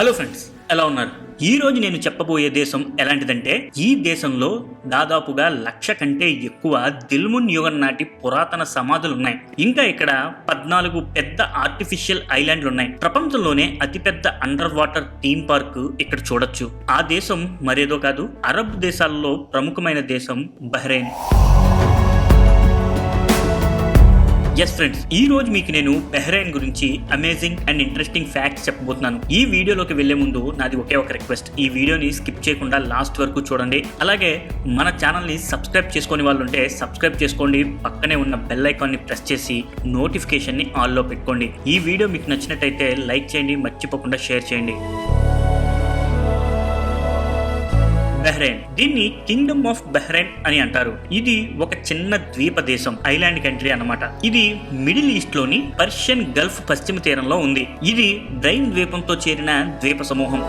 Hello friends ఎలా ఉన్నారు? ఈ రోజు నేను చెప్పబోయే దేశం ఎలాంటిదంటే ఈ దేశంలో దాదాపుగా లక్ష కంటే ఎక్కువ దిల్మున్ యుగం నాటి పురాతన సమాధులు ఉన్నాయి. ఇంకా ఇక్కడ పద్నాలుగు పెద్ద ఆర్టిఫిషియల్ ఐలాండ్లు ఉన్నాయి. ప్రపంచంలోనే అతిపెద్ద అండర్ వాటర్ థీమ్ పార్క్ ఇక్కడ చూడొచ్చు. ఆ దేశం మరేదో కాదు అరబ్ దేశాల్లో ప్రముఖమైన దేశం బహ్రెయిన్. ఎస్ ఫ్రెండ్స్ ఈ రోజు మీకు నేను బెహ్రైన్ గురించి అమేజింగ్ అండ్ ఇంట్రెస్టింగ్ ఫ్యాక్ట్స్ చెప్పబోతున్నాను. ఈ వీడియోలోకి వెళ్ళే ముందు నాది ఒకే ఒక రిక్వెస్ట్ ఈ వీడియోని స్కిప్ చేయకుండా లాస్ట్ వరకు చూడండి. అలాగే మన ఛానల్ని సబ్స్క్రైబ్ చేసుకునే వాళ్ళు ఉంటే సబ్స్క్రైబ్ చేసుకోండి. పక్కనే ఉన్న బెల్ ఐకాన్ని ప్రెస్ చేసి నోటిఫికేషన్ని ఆన్లో పెట్టుకోండి. ఈ వీడియో మీకు నచ్చినట్టయితే లైక్ చేయండి. మర్చిపోకుండా షేర్ చేయండి. బెహ్రెయిన్. దీన్ని కింగ్డమ్ ఆఫ్ బహ్రెయిన్ అని అంటారు. ఇది ఒక చిన్న ద్వీప దేశం ఐలాండ్ కంట్రీ అన్నమాట. ఇది మిడిల్ ఈస్ట్లోని పర్షియన్ గల్ఫ్ పశ్చిమ తీరంలో ఉంది. ఇది బ్రైన్ ద్వీపంతో చేరిన ద్వీప సమూహం.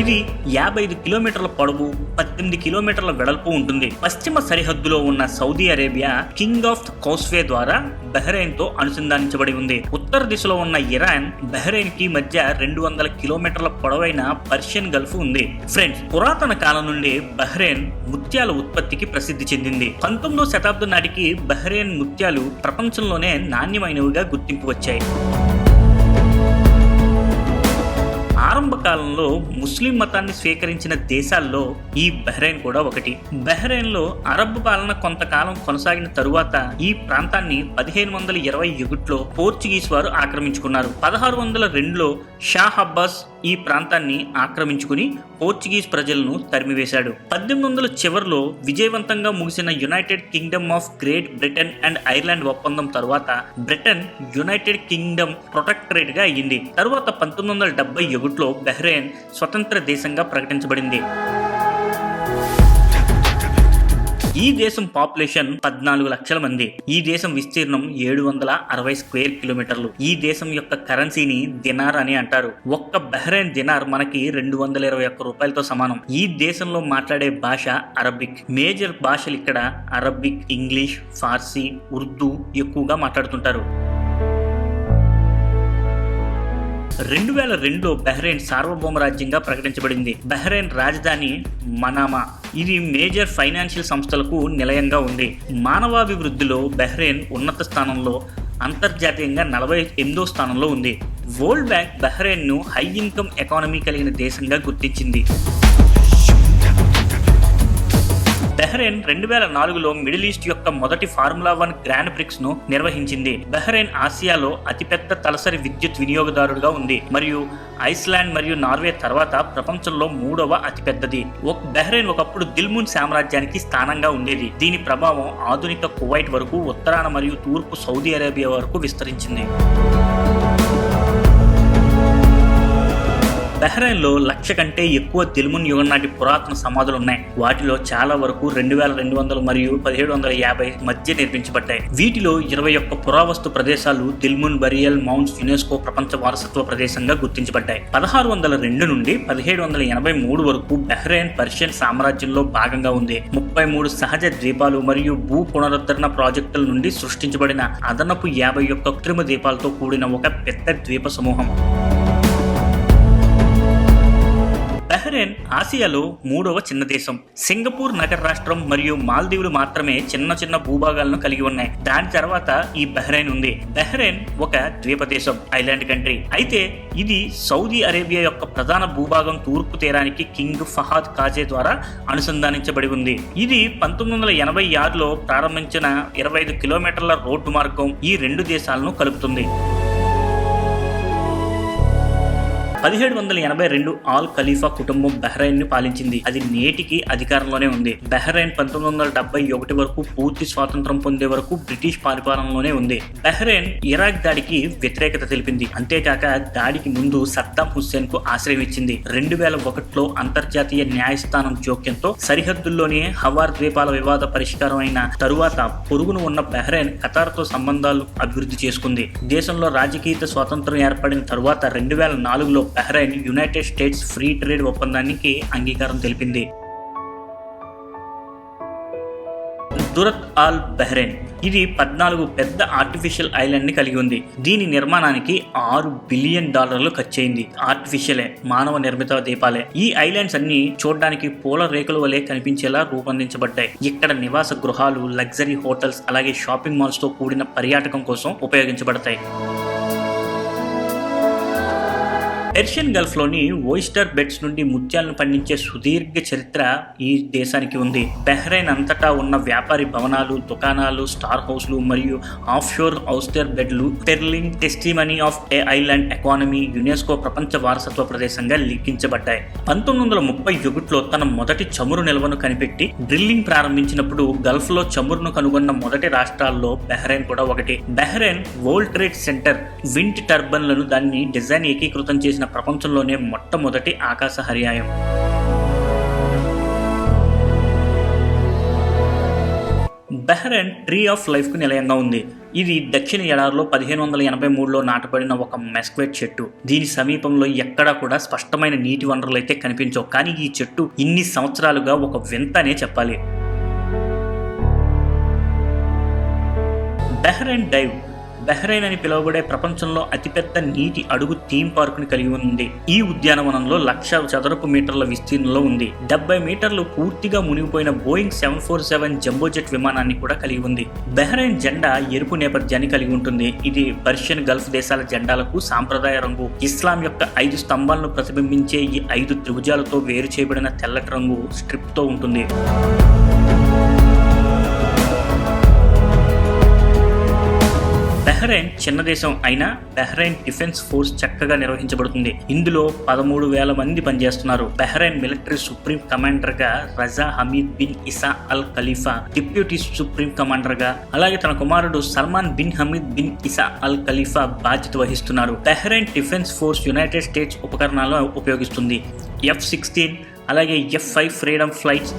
ఇది యాభై ఐదు కిలోమీటర్ల పొడవు పద్దెనిమిది కిలోమీటర్ల వెడల్పు ఉంటుంది. పశ్చిమ సరిహద్దులో ఉన్న Saudi Arabia King Fahd causeway ద్వారా బహ్రెయిన్తో అనుసంధానించబడి ఉంది. ఉత్తర దిశలో ఉన్న ఇరాన్ బహ్రెయిన్కి మధ్య రెండు వందల కిలోమీటర్ల పొడవైన పర్షియన్ గల్ఫ్ ఉంది. ఫ్రెండ్స్ పురాతన కాలం నుండి బహ్రెయిన్ ముత్యాల ఉత్పత్తికి ప్రసిద్ధి చెందింది. పంతొమ్మిదో శతాబ్దం నాటికి బహ్రెయిన్ ముత్యాలు ప్రపంచంలోనే నాణ్యమైనవిగా గుర్తింపు వచ్చాయి. ఆరంభ కాలంలో ముస్లిం మతాన్ని స్వీకరించిన దేశాల్లో ఈ బహ్రెయిన్ కూడా ఒకటి. బహ్రెయిన్లో అరబ్ పాలన కొంతకాలం కొనసాగిన తరువాత ఈ ప్రాంతాన్ని పదిహేను వందల ఇరవై ఒకటిలో పోర్చుగీస్ వారు ఆక్రమించుకున్నారు. పదహారు వందల రెండులో షా అబ్బాస్ ఈ ప్రాంతాన్ని ఆక్రమించుకుని పోర్చుగీస్ ప్రజలను తరిమివేశాడు. పద్దెనిమిది వందల చివరిలో విజయవంతంగా ముగిసిన United Kingdom of Great Britain and Ireland ఒప్పందం తరువాత బ్రిటన్ యునైటెడ్ కింగ్డమ్ ప్రొటెక్టరేట్గా అయ్యింది. తరువాత పంతొమ్మిది వందల డెబ్బై ఒకటిలో బహ్రెయిన్ స్వతంత్ర దేశంగా ప్రకటించబడింది. ఈ దేశం పాపులేషన్ పద్నాలుగు లక్షల మంది. ఈ దేశం విస్తీర్ణం ఏడు వందల అరవై స్క్వేర్ కిలోమీటర్లు. ఈ దేశం యొక్క కరెన్సీని దినార్ అని అంటారు. ఒక్క బహ్రెయిన్ దినార్ మనకి రెండు వందల ఇరవై ఒక్క రూపాయలతో సమానం. ఈ దేశంలో మాట్లాడే భాష అరబిక్ మేజర్ భాషలు ఇక్కడ అరబిక్ ఇంగ్లీష్ ఫార్సీ ఉర్దూ ఎక్కువగా మాట్లాడుతుంటారు. రెండు వేల రెండులో బహ్రెయిన్ సార్వభౌమ రాజ్యంగా ప్రకటించబడింది. బహ్రెయిన్ రాజధాని మనామా. ఇది మేజర్ ఫైనాన్షియల్ సంస్థలకు నిలయంగా ఉంది. మానవాభివృద్ధిలో బహ్రెయిన్ ఉన్నత స్థానంలో అంతర్జాతీయంగా నలభై ఎనిమిదో స్థానంలో ఉంది. వరల్డ్ బ్యాంక్ బహ్రెయిన్ను హై ఇన్కమ్ ఎకానమీ కలిగిన దేశంగా గుర్తించింది. బహ్రెయిన్ రెండు వేల నాలుగులో మిడిల్ ఈస్ట్ యొక్క మొదటి ఫార్ములా వన్ గ్రాండ్ ప్రిక్స్ను నిర్వహించింది. బహ్రెయిన్ ఆసియాలో అతిపెద్ద తలసరి విద్యుత్ వినియోగదారుడుగా ఉంది. మరియు ఐస్లాండ్ మరియు నార్వే తర్వాత ప్రపంచంలో మూడవ అతిపెద్దది. ఒక బహ్రెయిన్ ఒకప్పుడు దిల్మున్ సామ్రాజ్యానికి స్థానంగా ఉండేది. దీని ప్రభావం ఆధునిక కువైట్ వరకు ఉత్తరాన మరియు తూర్పు సౌదీ అరేబియా వరకు విస్తరించింది. బహ్రెయిన్లో లక్ష కంటే ఎక్కువ దిల్మున్ యుగం నాటి పురాతన సమాధులు ఉన్నాయి. వాటిలో చాలా వరకు రెండు వేల రెండు వందలు మరియు పదిహేడు వందల యాభై మధ్య నిర్మించబడ్డాయి. వీటిలో ఇరవై ఒక్క పురావస్తు ప్రదేశాలు దిల్మున్ బరియల్ మౌంట్స్ యునెస్కో ప్రపంచ వారసత్వ ప్రదేశంగా గుర్తించబడ్డాయి. పదహారు వందల రెండు నుండి పదిహేడు వందల ఎనభై మూడు వరకు బహ్రెయిన్ పర్షియన్ సామ్రాజ్యంలో భాగంగా ఉంది. ముప్పై మూడు సహజ ద్వీపాలు మరియు భూ పునరుద్ధరణ ప్రాజెక్టుల నుండి సృష్టించబడిన అదనపు యాభై ఒక్క కృత్రిమ ద్వీపాలతో కూడిన ఒక పెద్ద ద్వీప సమూహం. థాయిలాండ్ ఆసియాలో మూడవ చిన్న దేశం. సింగపూర్ నగర రాష్ట్రం మరియు మాల్దీవులు మాత్రమే చిన్న చిన్న భూభాగాలను కలిగి ఉన్నాయి. దాని తర్వాత ఈ బహ్రెయిన్ ఉంది. బహ్రెయిన్ ఒక ద్వీప దేశం ఐలాండ్ కంట్రీ. అయితే ఇది సౌదీ అరేబియా యొక్క ప్రధాన భూభాగం తూర్పు తీరానికి కింగ్ ఫహాద్ కాజే ద్వారా అనుసంధానించబడి ఉంది. ఇది పంతొమ్మిది వందల ఎనభై ఆరులో ప్రారంభించిన ఇరవై ఐదు కిలోమీటర్ల రోడ్డు మార్గం ఈ రెండు దేశాలను కలుపుతుంది. పదిహేడు వందల ఎనభై రెండు ఆల్ ఖలీఫా కుటుంబం బహ్రైన్ని పాలించింది. అది నేటికి అధికారంలోనే ఉంది. బహ్రైన్ పంతొమ్మిది వందల డెబ్బై ఒకటి వరకు పూర్తి స్వాతంత్రం పొందే వరకు బ్రిటిష్ పరిపాలనలోనే ఉంది. బహ్రైన్ ఇరాక్ దాడికి వ్యతిరేకత తెలిపింది. అంతేకాక దాడికి ముందు సద్దాం హుస్సేన్కు ఆశ్రయం ఇచ్చింది. రెండు వేల ఒకటిలో అంతర్జాతీయ న్యాయస్థానం జోక్యంతో సరిహద్దుల్లోనే హవార్ ద్వీపాల వివాద పరిష్కారం అయిన తరువాత పొరుగును ఉన్న బహ్రెయిన్ ఖతార్తో సంబంధాలు అభివృద్ధి చేసుకుంది. దేశంలో రాజకీయ స్వాతంత్రం ఏర్పడిన తరువాత రెండు వేల నాలుగులో Bahrain United States free trade ఒప్పందానికి అంగీకారం తెలిపింది. దురత్ ఆల్ బహ్రెయిన్ ఇది పద్నాలుగు పెద్ద ఆర్టిఫిషియల్ ఐలాండ్ని కలిగి ఉంది. దీని నిర్మాణానికి ఆరు బిలియన్ డాలర్లు ఖర్చయింది. ఆర్టిఫిషియలే మానవ నిర్మిత దీపాలే. ఈ ఐలాండ్స్ అన్ని చూడడానికి పూల రేకుల వలె కనిపించేలా రూపొందించబడ్డాయి. ఇక్కడ నివాస గృహాలు లగ్జరీ హోటల్స్ అలాగే షాపింగ్ మాల్స్తో కూడిన పర్యాటకం కోసం ఉపయోగించబడతాయి. పెర్షియన్ గల్ఫ్లోని ఓయిస్టర్ బెడ్స్ నుండి ముత్యాలను పండించే సుదీర్ఘ చరిత్ర ఈ దేశానికి ఉంది. బెహ్రైన్ అంతటా ఉన్న వ్యాపారి భవనాలు దుకాణాలు స్టార్ హౌస్లు మరియు ఆఫ్షోర్ ఔస్టర్ బెడ్లు pearling testimony of a island economy UNESCO ప్రపంచ వారసత్వ ప్రదేశంగా లిఖించబడ్డాయి. పంతొమ్మిది వందల ముప్పై ఒకటిలో తన మొదటి చమురు నిల్వను కనిపెట్టి డ్రిల్లింగ్ ప్రారంభించినప్పుడు గల్ఫ్లో చమురును కనుగొన్న మొదటి రాష్ట్రాల్లో బెహ్రైన్ కూడా ఒకటి. Bahrain World Trade Center wind టర్బన్లను దాన్ని డిజైన్ ఏకీకృతం చేసిన ప్రపంచంలోనే మొట్టమొదటి ఆకాశ హర్యాయం. బెహ్రెన్ ట్రీ ఆఫ్ లైఫ్కు నిలయంగా ఉంది. ఇది దక్షిణ ఎడారిలో పదిహేను వందల ఎనభై మూడులో నాటబడిన ఒక మెస్క్వేట్ చెట్టు. దీని సమీపంలో ఎక్కడా కూడా స్పష్టమైన నీటి వనరులు అయితే కనిపించవు. కానీ ఈ చెట్టు ఇన్ని సంవత్సరాలుగా ఒక వింత అనే చెప్పాలి. బెహ్రెన్ డైవ్ బెహ్రైన్ అని పిలువబడే ప్రపంచంలో అతిపెద్ద నీటి అడుగు థీమ్ పార్క్ని కలిగి ఉంది. ఈ ఉద్యానవనంలో లక్ష చదరపు మీటర్ల విస్తీర్ణంలో ఉంది. డెబ్బై మీటర్లు పూర్తిగా మునిగిపోయిన Boeing seven four seven jumbo jet విమానాన్ని కూడా కలిగి ఉంది. బెహ్రైన్ జెండా ఎరుపు నేపథ్యాన్ని కలిగి ఉంటుంది. ఇది పర్షియన్ గల్ఫ్ దేశాల జెండాలకు సాంప్రదాయ రంగు. ఇస్లాం యొక్క ఐదు స్తంభాలను ప్రతిబింబించే ఈ ఐదు త్రిభుజాలతో వేరు చేయబడిన తెల్లటి రంగు స్ట్రిప్తో ఉంటుంది. బెహ్రెయిన్ చిన్న దేశం అయినా బెహ్రెయిన్ డిఫెన్స్ ఫోర్స్ చక్కగా నిర్వహించబడుతుంది. ఇందులో పదమూడు వేల మంది పనిచేస్తున్నారు. బెహ్రెయిన్ మిలిటరీ సుప్రీం కమాండర్గా రజా Hamad bin Isa Al Khalifa deputy supreme కమాండర్గా అలాగే తన కుమారుడు Salman bin Hamad bin Isa Al Khalifa బాధ్యత వహిస్తున్నారు. Bahrain defence force United States ఉపకరణాలను ఉపయోగిస్తుంది. ఎఫ్ సిక్స్టీన్ అలాగే F five freedom flights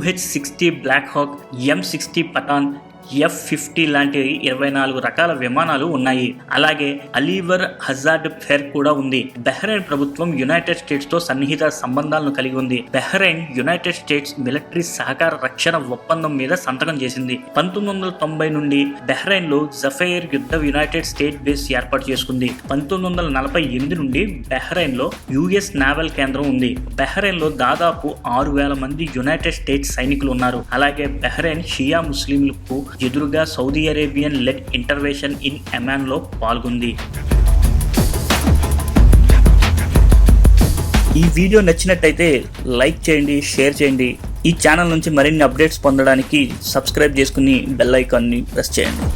UH-60 Black M60 Patan, F fifty లాంటి ఇరవై నాలుగు రకాల విమానాలు ఉన్నాయి. అలాగే అలీవర్ హజార్డ్ ఫెర్ కూడా ఉంది. బెహ్రెయిన్ ప్రభుత్వం యునైటెడ్ స్టేట్స్తో సన్నిహిత సంబంధాలను కలిగి ఉంది. బెహ్రెయిన్ యునైటెడ్ స్టేట్స్ మిలిటరీ సహకార రక్షణ ఒప్పందం మీద సంతకం చేసింది. పంతొమ్మిది వందల తొంభై నుండి బెహ్రైన్లో జఫైర్ యుద్ధ యునైటెడ్ స్టేట్ బేస్ ఏర్పాటు చేసుకుంది. పంతొమ్మిది వందల నలభై ఎనిమిది నుండి బెహ్రైన్లో యుఎస్ నావల్ కేంద్రం ఉంది. బెహ్రైన్లో దాదాపు ఆరు వేల మంది యునైటెడ్ స్టేట్స్ సైనికులు ఉన్నారు. అలాగే బెహ్రైన్ షియా ముస్లింలకు ఎదురుగా Saudi Arabian led intervention in ఎమాన్లో పాల్గొంది. ఈ వీడియో నచ్చినట్టయితే లైక్ చేయండి షేర్ చేయండి. ఈ ఛానల్ నుంచి మరిన్ని అప్డేట్స్ పొందడానికి సబ్స్క్రైబ్ చేసుకుని బెల్ ఐకాన్ని ప్రెస్ చేయండి.